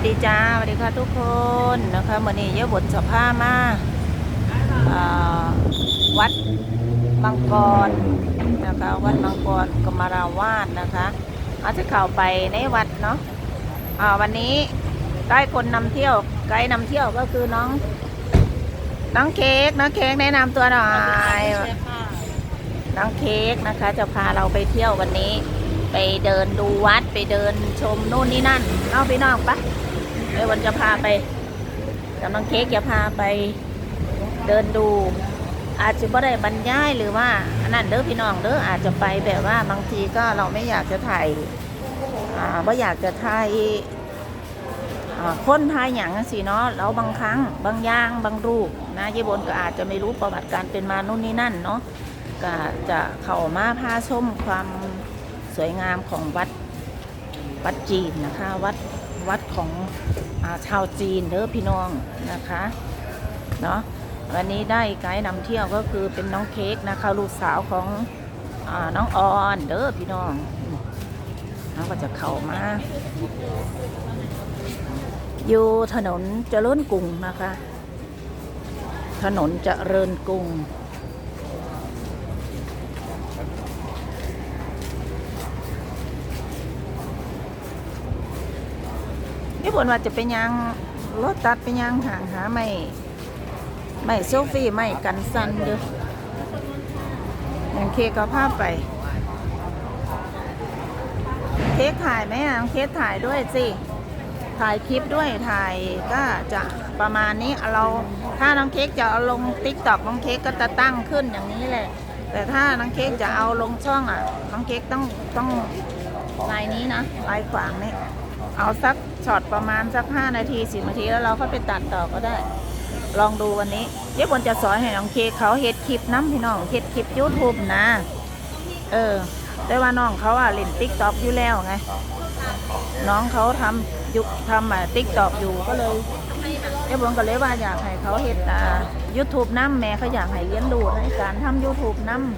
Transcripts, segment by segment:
วัสดีจ้าสวัสดีค่ะทุกคนนะคะวันนี้เยอะบทสภามาวัดบางกรนะคะวัดบางกรกมาราวาสนะคะอาจจะเข้าไปในวัดเนาะอ่าวันนี้ได้คนนำเที่ยวไกด์นำเที่ยวก็คือน้อง น้องเค้กน้องเค้กแนะนำตัวหน่อยน้องเค้กนะคะ จะพาเราไปเที่ยววันนี้ไปเดินดูวัดไปเดินชมนู่นนี่นั่นเน้องพี่น้องปะ ดี๋ยววันจะพาไปกำลังเค้กจะพาไปเดินดู อาจจะไม่ได้บรรยายหรือว่าอันนั้นเด้อพี่น้องเด้ออาจจะไปแบบว่าบางทีก็เราไม่อยากจะถ่ายอ่าไม่อยากจะถ่ายคนถ่ายอย่างสิเนาะแล้วบางครั้งบางอย่างบางรูปนะยายบนก็อาจจะไม่รู้ประวัติการเป็นมานู่นนี่นั่นเนาะก็จะเข้ามาพาชมความสวยงามของวัดวัดจีนนะคะ วัด วัดของอชาวจีนเด้อพี่น้องนะคะเนาะวันนี้ได้ไกด์นำเที่ยวก็คือเป็นน้องเค้กนะคะลูกสาวของอน้องออนเด้อพี่น้องเขาก็จะเข้ามา อยู่ถนนเจริญกรุงนะคะ ถนนเจริญกรุง นี่บนว่าจะเป็นยังรถตัดเป็นยังห่างหาไม่ไม่โซฟี่ไม่กันสันเด้ออย่างเคก็ภาพไป เค้กถ่ายไหมอะน้องเค้กถ่ายด้วยสิ ถ่ายคลิปด้วยถ่ายก็จะประมาณนี้เราถ้าน้องเค้กจะเอาลงติ๊กต็อกน้องเค้กก็จะตั้งขึ้นอย่างนี้แหละ แต่ถ้าน้องเค้กจะเอาลงช่องอะน้องเค้กต้องต้องลายนี้นะลายขวางนี่เอาสัก ช็อตประมาณสักห้านาทีสินาทีแล้วเราก็ไปตัดต่อก็ได้ ลองดูวันนี้เดี๋ยวบนจะสอนให้น้องเคเขาเฮ็ดคลิปน้ำพี่น้องเฮ็ดคลิปยูทูบนะเออแต่ว่าน้องเขาอะเล่นติ๊กต็อกอยู่แล้วไงน้องเขาทำยุคทำอะติ๊กต็อกอยู่ก็เลยเดี๋ยวบนก็เลยว่าอยากให้เขาเฮ็ดอ่ายูทูบน้ำแม่เขาอยากให้เลี้ยงดูในการทำยูทูบน้ำ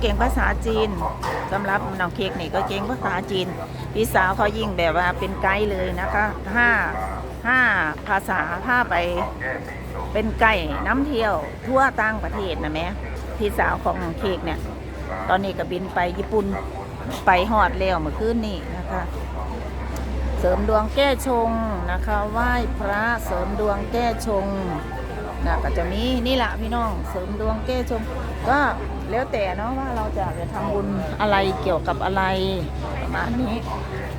เก่งภาษาจีนสำหรับน้องเค้กนี่ก็เก่งภาษาจีน พี่สาวเขายิ่งแบบว่าเป็นไกด์เลยนะคะห้าห้าภาษาถ้าไปเป็นไก่น้ำเที่ยวทั่วต่างประเทศนะแม่พี่สาวของน้องเค้กเนี่ย ตอนนี้ก็บินไปญี่ปุ่นไปหอดแล้วเมื่อคืนนี้นะคะ เสริมดวงแก้ชงนะคะไหว้พระเสริมดวงแก้ชงนะก็จะมีนี่แหละพี่น้องเสริมดวงแก้ชงก็ แล้วแต่เนาะว่าเราจะจะทำบุญอะไรเกี่ยวกับอะไรประมาณนี้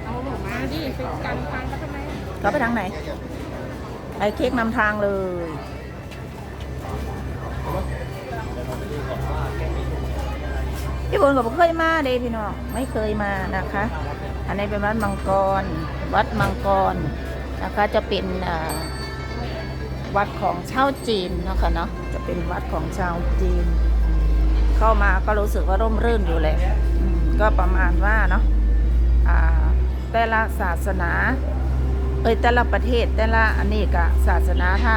เอาหนูมาดิไปกันทางก็ทำไมก็ไปทางไหนไอเค้กนำทางเลยพี่บนก็บ่เคยมาเด้พี่น้องไม่เคยมานะคะ อันนี้เป็นวัดมังกร วัดมังกรนะคะ จะเป็นวัดของชาวจีนเนาะค่ะเนาะจะเป็นวัดของชาวจีน เข้ามาก็รู้สึกว่าร่มรื่นอยู่แหละอืมก็ประมาณว่าเนาะอ่าแต่ละศาสนาเอ้ยแต่ละประเทศแต่ละอันนี้กะศาสนาถ้า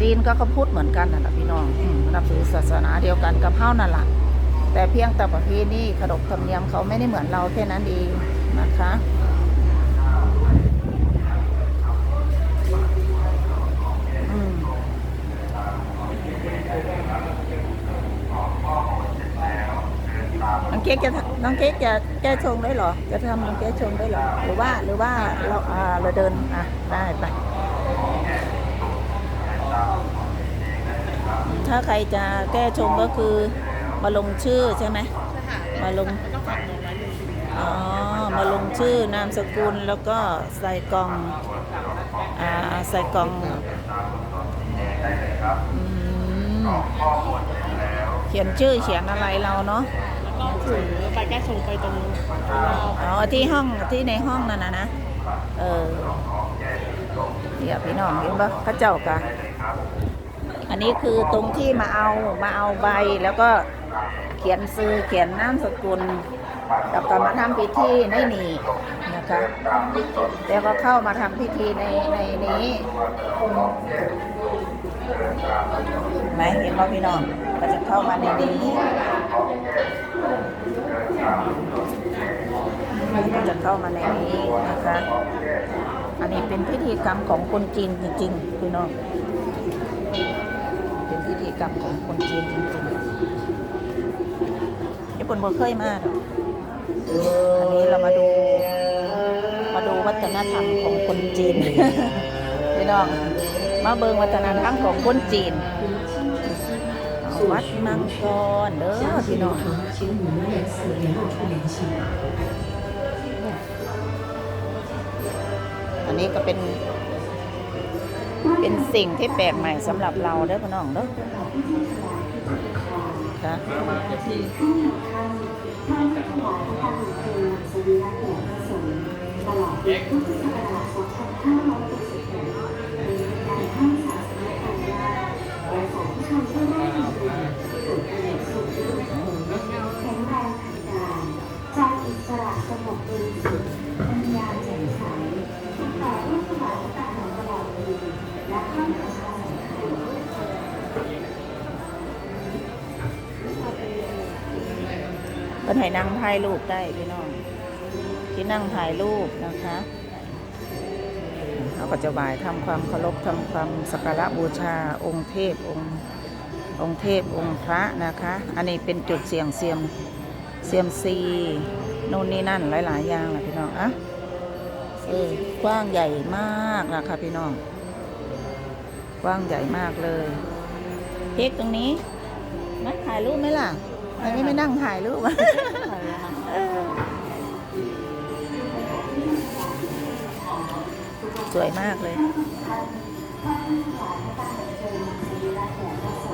จีนก็เขาพูดเหมือนกันนั่นแหละพี่น้องอืมนับถือศาสนาเดียวกันกับเฮานั่นแหละแต่เพียงแต่ประเพณีขนบธรรมเนียมเขาไม่ได้เหมือนเราแค่นั้นเองนะคะ องเค้กจะน้องเค้กจะแก้ชงได้เหรอ จะทำน้องแก้ชงได้เหรอ หรือว่าหรือว่าเราอ่าเราเดินอะได้ไป ถ้าใครจะแก้ชงก็คือมาลงชื่อใช่ไหมมาลงอ๋อมาลงชื่อนามสกุลแล้วก็ใส่กล่องอ่าใส่กล่องเขียนชื่อเขียนอะไรเราเนาะ ก็ถือใบแก้ชงไปตรงรอบอ๋อที่ห้องที่ในห้องนั่นนะนะเออเดี๋ยวพี่น้องเห็นปะพระเจ้ากะอันนี้คือตรงที่มาเอามาเอาใบแล้วก็เขียนซื้อเขียนนามสกุลแล้วก็มาทำพิธีในนี้นะคะแล้วก็เข้ามาทำพิธีในในนี้ไหมเห็นป่ะพี่น้อง ก็จะเข้ามาในนี้ก็จะเข้ามาในนี้นะคะ อันนี้เป็นพิธีกรรมของคนจีนจริงๆพี่น้อง เป็นพิธีกรรมของคนจีนจริงๆญี่ปุ่นบ่เคยมากอันนี้เรามาดู มาดูวัฒนธรรมของคนจีนพี่น้อง มาเบิงวัฒนธรรมของคนจีน วัดมังกรเด้อพี่น้องอันนี้ก็เป็น เป็นสิ่งที่แปลกใหม่สำหรับเราเด้อพี่น้องเด้อค่ เพิ่นให้นั่งถ่ายรูปได้พี่น้องที่นั่งถ่ายรูปนะคะ เราก็จะไหว้ทำความเคารพทำความสักการะบูชาองค์เทพองค์องค์เทพองค์พระนะคะ อันนี้เป็นจุดเสี่ยงเซียมเซียมซีนู่นนี่นั่นหลาย ๆ อย่างนะพี่น้องอะเออกว้างใหญ่มากนะคะพี่น้อง กว้างใหญ่มากเลยเค้กตรงนี้มาถ่ายรูปไหมล่ะอันนี้ไม่นั่งถ่ายรูป สวยมากเลย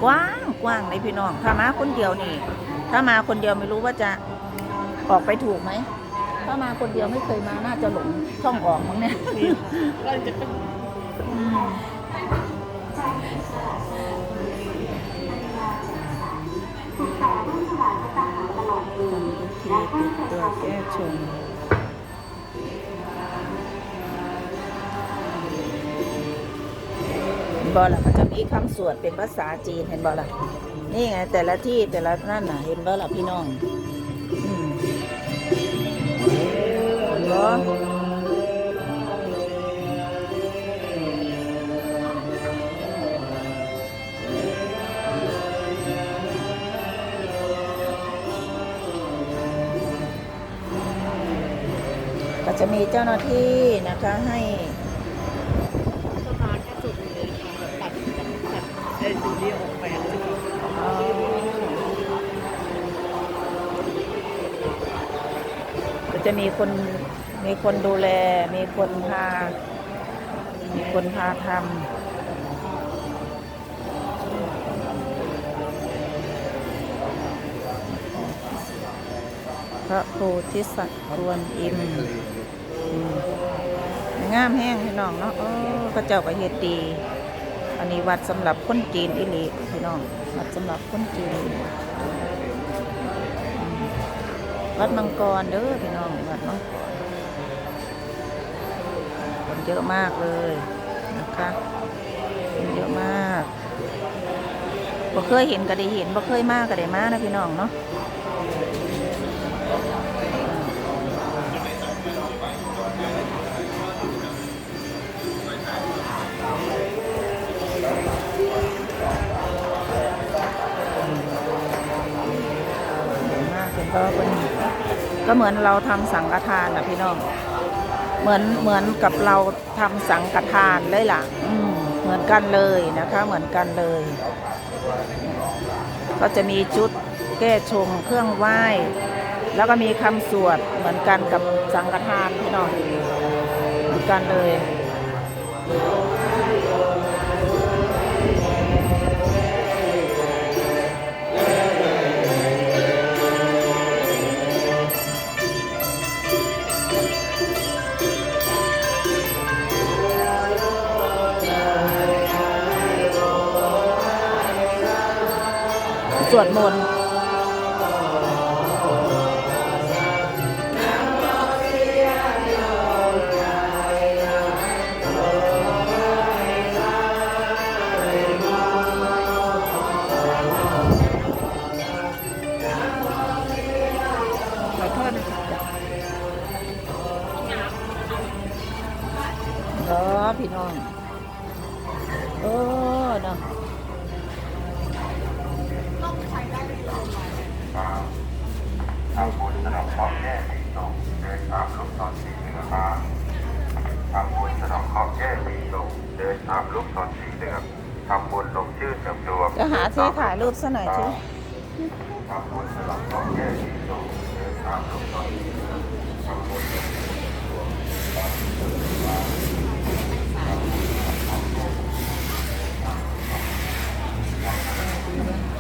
กว้างกว้างเลยพี่น้อง ถ้ามาคนเดียวนี่ ถ้ามาคนเดียวไม่รู้ว่าจะออกไปถูกไหม ถ้ามาคนเดียวไม่เคยมา น่าจะหลงช่องออกมั้งเนี่ยนี่ค่ะก็จะเป็นอืมทำพิธีปิดตัวแก้ชง บอล่ะมันจะมีคำสวดเป็นภาษาจีนเห็นบอล่ะนี่ไงแต่ละที่แต่ละนั่นน่ะเห็นบอล่ะพี่น้องเห็นบอก็จะมีเจ้าหน้าที่นะคะให้ ไอ้จุดนี้ออกไปอะจุดก็จะมีคนมีคนดูแล มีคนพา มีคนพาทำพระโพธิสัตว์กวนอิมอืมงามแห้งพี่น้องเนาะเออพระเจ้าก็เฮ็ดดี นนี้วัดสำหรับคนจีนอิลีพี่น้อง วัดสำหรับคนจีนวัดมังกรเด้อพี่น้องวัดมังกรคนเยอะมากเลยนะคะคนเยอะมากบ่เคยเห็นก็ได้เห็นบ่เคยมากก็ได้มากนะพี่น้องเนาะ ก็เหมือนเราทำสังฆทานนะพี่น้อง เหมือนเหมือนกับเราทำสังฆทานเลยล่ะอืเหมือนกันเลยนะคะ เหมือนกันเลย ก็จะมีชุดแก้ชงเครื่องไหว้ แล้วก็มีคำสวดเหมือนกันกับสังฆทานพี่น้องเหมือนกันเลย วดมนต์พี่น้อง เออเนาะ มาทำบุญสนามขอบแยกวิ่งตรเดินตามลูกตอนสีเหลืองมาทางบนสนามขอบแยกวิ่งตรเดินตามลูกตอนสีเหลืองทำบุญลงชื่อเสริมดวงจะหาที่ถ่ายรูปซะหน่อยทีทำบุญสนามขอบแยกวิ่งตรเดินตามลูกตอสีเหลือทำบุญลงชื่อเสริมดวงตามที่เริมทำบุญ